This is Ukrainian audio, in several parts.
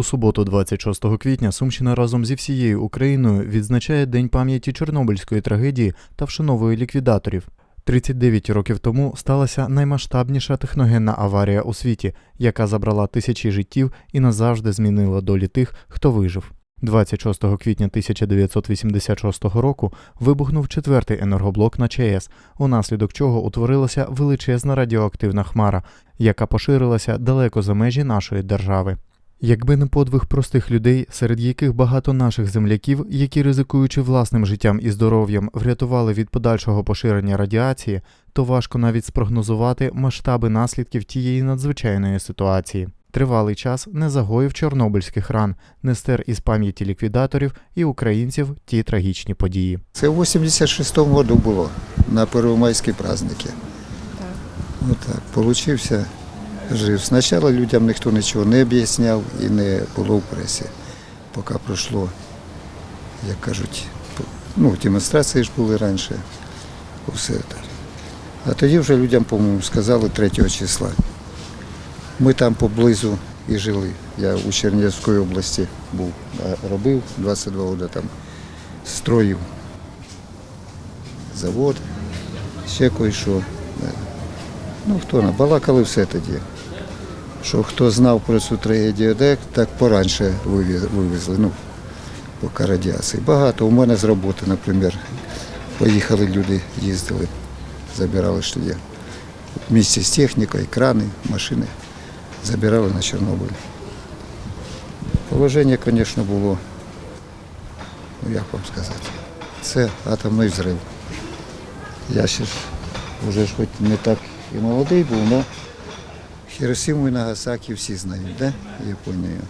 У суботу, 26 квітня, Сумщина разом зі всією Україною відзначає День пам'яті Чорнобильської трагедії та вшановує ліквідаторів. 39 років тому сталася наймасштабніша техногенна аварія у світі, яка забрала тисячі життів і назавжди змінила долі тих, хто вижив. 26 квітня 1986 року вибухнув четвертий енергоблок на ЧАЕС, унаслідок чого утворилася величезна радіоактивна хмара, яка поширилася далеко за межі нашої держави. Якби не подвиг простих людей, серед яких багато наших земляків, які ризикуючи власним життям і здоров'ям, врятували від подальшого поширення радіації, то важко навіть спрогнозувати масштаби наслідків тієї надзвичайної ситуації. Тривалий час не загоїв чорнобильських ран, не стер із пам'яті ліквідаторів і українців ті трагічні події. Це в 86-му году було на первомайські праздники. Ну так, получився жив. Спочатку людям ніхто нічого не об'ясняв і не було в пресі. Поки пройшло, як кажуть, ну, демонстрації ж були раніше. Усе так. А тоді вже людям, по-моєму, сказали 3 числа. Ми там поблизу і жили. Я у Чернігівській області був, робив 22 роки там строїв завод, ще кое-що. Ну, хто на балакали все тоді. Що хто знав про цю трагедію, де, так пораньше виві- вивезли, ну, поки радіації. Багато. У мене з роботи, наприклад, поїхали люди, їздили, забирали ж тоді. В з технікою, крани, машини забирали на Чорнобиль. Положення, звісно, було, ну як вам сказати, це атомний взрив. Я ще ж вже хоч не так і молодий був, але Хіросиму і Нагасакі всі знають, да? Японію.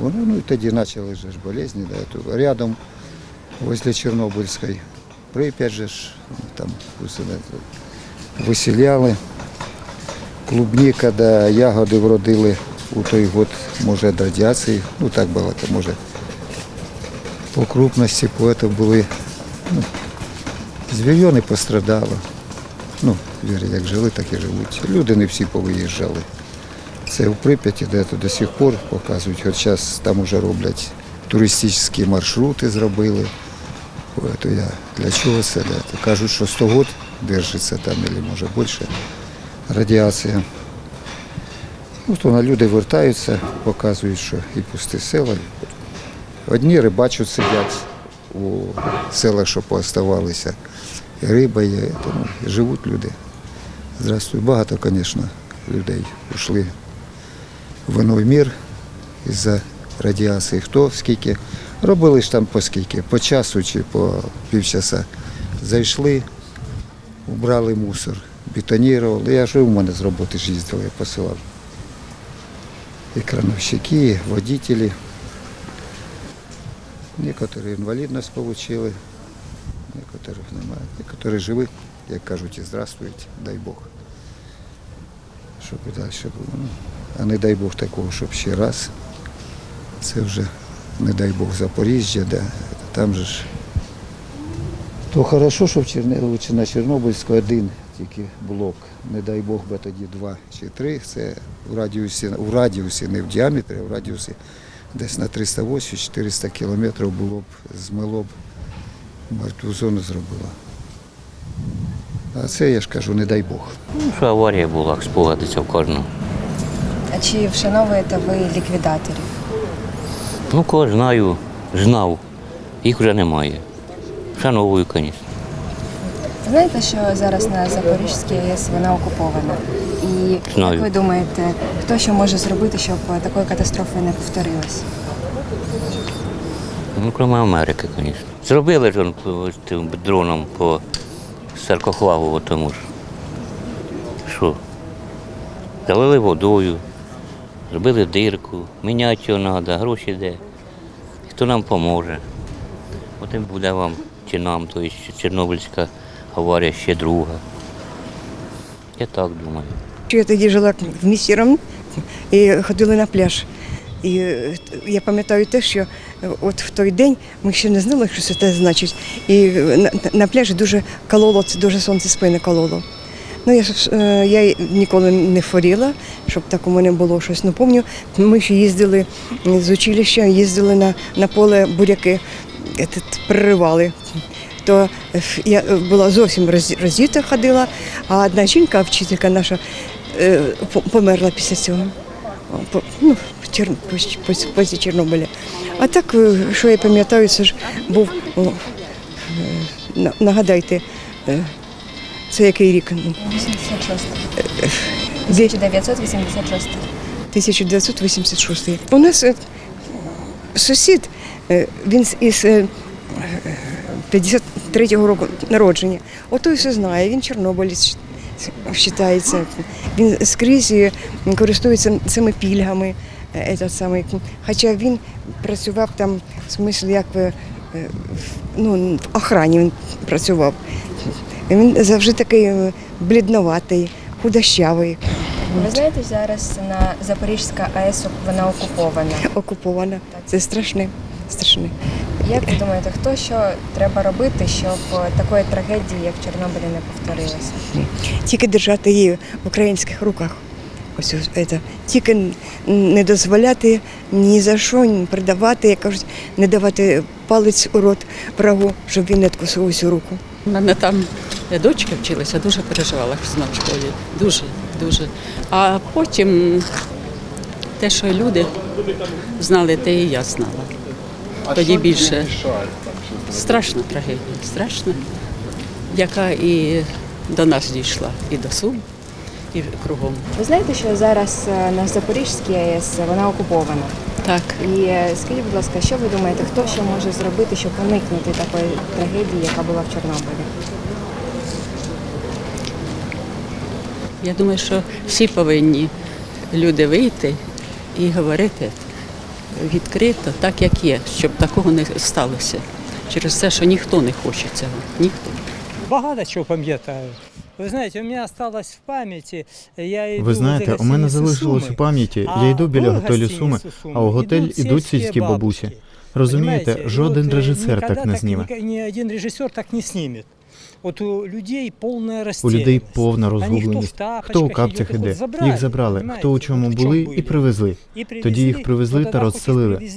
Воно, ну і тоді почали ж болезні, да, то рядом возле Чорнобильської. Прип'ять же ж там виселяли. Клубніка, да, ягоди вродили у той год, може, від радіації, ну так балака, може. По крупності поетів були ну, не пострадало. Ну, як жили, так і живуть. Люди не всі повиїжджали. Це в Прип'яті, де до сих пор показують, хоч зараз там вже роблять туристичні маршрути зробили. То я для чого це? То кажуть, що 100 років держиться там, або може більше радіація. Ну, то люди вертаються, показують, що і пусті села. Одні рибачуть сидять у селах, що пооставалися. Риба є, тому живуть люди. Здравствуй. Багато, звісно, людей пішли в іной мір із-за радіації. Хто скільки. Робили ж там по скільки, по часу чи по півчаса. Зайшли, убрали мусор, бетонірували. Я ж в мене з роботи ж їздив, я посилав. І крановщики, і водителі. Некоторі інвалідність отримали, некоторих немає. Некоторі живі, як кажуть, і здравствують, дай Бог. Щоб і далі було. Ну, а не дай Бог такого, щоб ще раз. Це вже, не дай Бог, Запоріжжя, да, там же ж. То хорошо, що в Чернігіві чи на Чорнобильську один тільки блок. Не дай Бог би тоді два чи три. Це в радіусі, в радіусі, не в діаметрі, а в радіусі десь на 380-400 кілометрів було б, змило б, мертву зону зробило. А це я ж кажу, не дай Бог. Ну, що аварія була, спогадиться в кожного. А чи вшановуєте ви ліквідаторів? Ну, кого знаю, знав, їх вже немає. Шановую, звісно. Знаєте, що зараз на Запорізькій АЕС вона окупована? І Знаю. як ви думаєте, хто що може зробити, щоб такої катастрофи не повторилось? Ну, крім Америки, звісно. Зробили ж тим дроном по саркофагу тому ж. Що? Залили водою, зробили дирку, міняти його треба, гроші де. Хто нам поможе? Потім буде вам чи нам, то є Чорнобильська аварія ще друга. Я так думаю. Я тоді жила в місті Ромн і ходили на пляж. І е, я пам'ятаю те, що от в той день ми ще не знали, що це значить. І е, на, на пляжі дуже кололо, це дуже сонце спини кололо. Ну, я, е, я ніколи не хворіла, щоб так у мене було щось. Ну, пам'ятаю, ми ще їздили з училища, їздили на, на поле буряки, етот, переривали. То е, я е, була зовсім роз- роздіта ходила, а одна жінка, вчителька наша, е, померла після цього. Ну, після Чорнобиля. А так, е, що я пам'ятаю, це ж був, е, нагадайте, е, це який рік? Ну, 86. Де- 1986. 1986. У нас сусід, він із е, 53-го року народження. Ото все знає, він чорнобилець вважається. Він скрізь користується цими пільгами. е, этот самий. Хоча він працював там, в смислі, як е, в- ну, в охрані він працював. Він завжди такий е, блідноватий, худощавий. Ви знаєте, зараз на Запорізька АЕС вона окупована. окупована. Це страшне, страшне. Як ви думаєте, хто що треба робити, щоб е, такої трагедії, як в Чорнобилі, не повторилося? Тільки держати її в українських руках. Ось це. Тільки не дозволяти ні за що не придавати, як кажуть, не давати палець у рот врагу, щоб він не откусив усю руку. У мене там дочка вчилася, дуже переживала в школі. Дуже, дуже. А потім те, що люди знали, те і я знала. Тоді більше страшна трагедія, страшна, яка і до нас дійшла, і до Сум, і кругом. Ви знаєте, що зараз е, на Запорізькій АЕС вона окупована. Так. І е, скажіть, будь ласка, що ви думаєте, хто що може зробити, щоб уникнути такої трагедії, яка була в Чорнобилі? Я думаю, що всі повинні люди вийти і говорити відкрито, так як є, щоб такого не сталося. Через те, що ніхто не хоче цього. Ніхто. Багато чого пам'ятаю. Ви знаєте, у мене осталось в пам'яті. Я йду Ви знаєте, у мене залишилось у пам'яті. Я йду біля готелю Суми, а у готель ідуть сільські сільські бабусі. Розумієте, жоден режисер так не зніме. Ни один режисер так не снимет. От у людей повна У людей повна розгубленість. хто у капцях іде, їх забрали, хто у чому були і привезли. І Тоді їх привезли та розселили.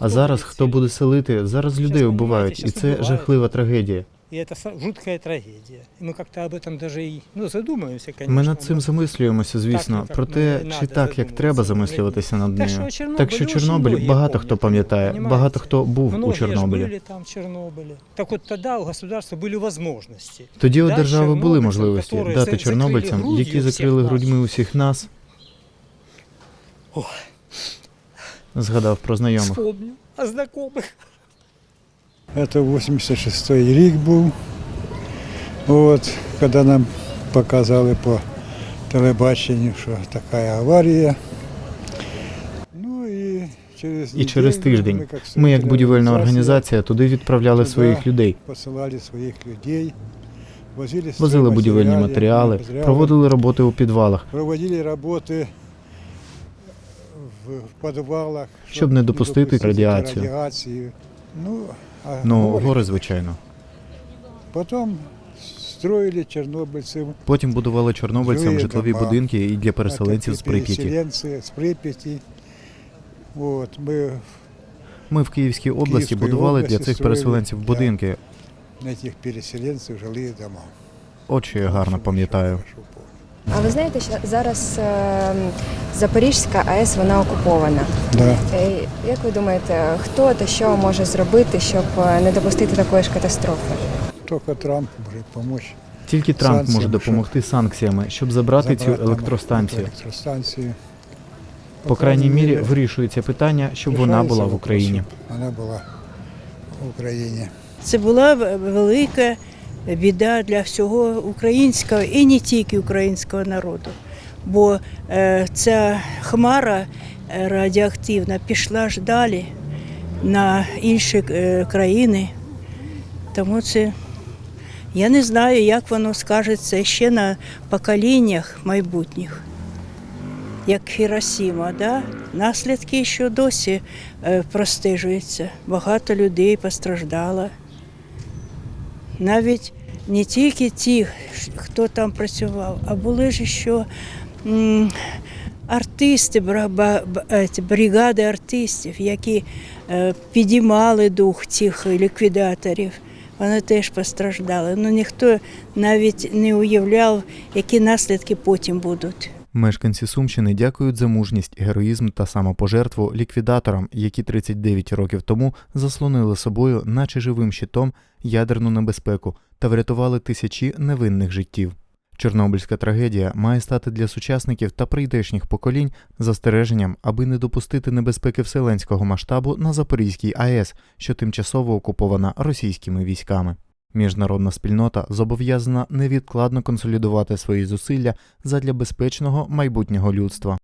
А, зараз хто буде селити? Зараз людей вбивають, і це жахлива трагедія. И это са- жуткая трагедия. И мы как-то об этом даже и ну, задумаемся, конечно. Ми над цим но- замислюємося, звісно, Так, про так, те, ну, чи надо так, як задуматися. треба замислюватися над Так що нею. Чорнобиль Так що очень Чорнобиль многие багато хто помнят, пам'ятає, понимаете? багато хто був у Многие ж Чорнобилі. были там в Чорнобилі. Так от тоді у государства були можливості. Тоді у Да, держави були чорнобильцям, можливості которые дати за- чорнобильцям, закрили які грудью закрили всіх грудьми усіх нас. Ох. Згадав про знайомих. Вспомню о знакомих. Это 86-й рік був. От, коли нам показали по телебаченню, що така аварія. Ну і через, тиждень ми, як будівельна організація, туди відправляли своїх людей, возили, возили будівельні матеріали, матеріали, проводили роботи у підвалах. проводили роботи в, підвалах, Щоб не допустити радіацію. Ну, Ну, гори, звичайно. Потім строїли чорнобильців. Потім будували чорнобильцям житлові дома. будинки і для переселенців з Прип'яті. З Прип'яті. От, ми Ми в Київській області Київської будували для цих строїли переселенців для- будинки. на цих переселенців жили вдома. От що я гарно пам'ятаю. А ви знаєте, що зараз е, Запорізька АЕС вона окупована. Да. Е, Як ви думаєте, хто та що може зробити, щоб е, не допустити такої ж катастрофи? Тільки Трамп може допомогти. Тільки Трамп може допомогти санкціями, щоб забрати цю забрати нам електростанцію. електростанцію. По крайній мірі вирішується питання, щоб вона була в Україні. Вона була в Україні. Це була велика біда для всього українського і не тільки українського народу. Бо е, ця хмара е, радіоактивна пішла ж далі на інші е, країни. Тому це я не знаю, як воно скажеться ще на поколіннях майбутніх. Як Хіросіма, да? наслідки що досі простежуються. Багато людей постраждало. Навіть не тільки ті, хто там працював, а були ж ще артисти, е, бригади артистів, які е, підіймали дух цих ліквідаторів. Вони теж постраждали. Ну ніхто навіть не уявляв, які наслідки потім будуть. Мешканці Сумщини дякують за мужність, героїзм та самопожертву ліквідаторам, які 39 років тому заслонили собою, наче живим щитом, ядерну небезпеку та врятували тисячі невинних життів. Чорнобильська трагедія має стати для сучасників та прийдешніх поколінь застереженням, аби не допустити небезпеки вселенського масштабу на Запорізькій АЕС, що тимчасово окупована російськими військами. Міжнародна спільнота зобов'язана невідкладно консолідувати свої зусилля задля безпечного майбутнього людства.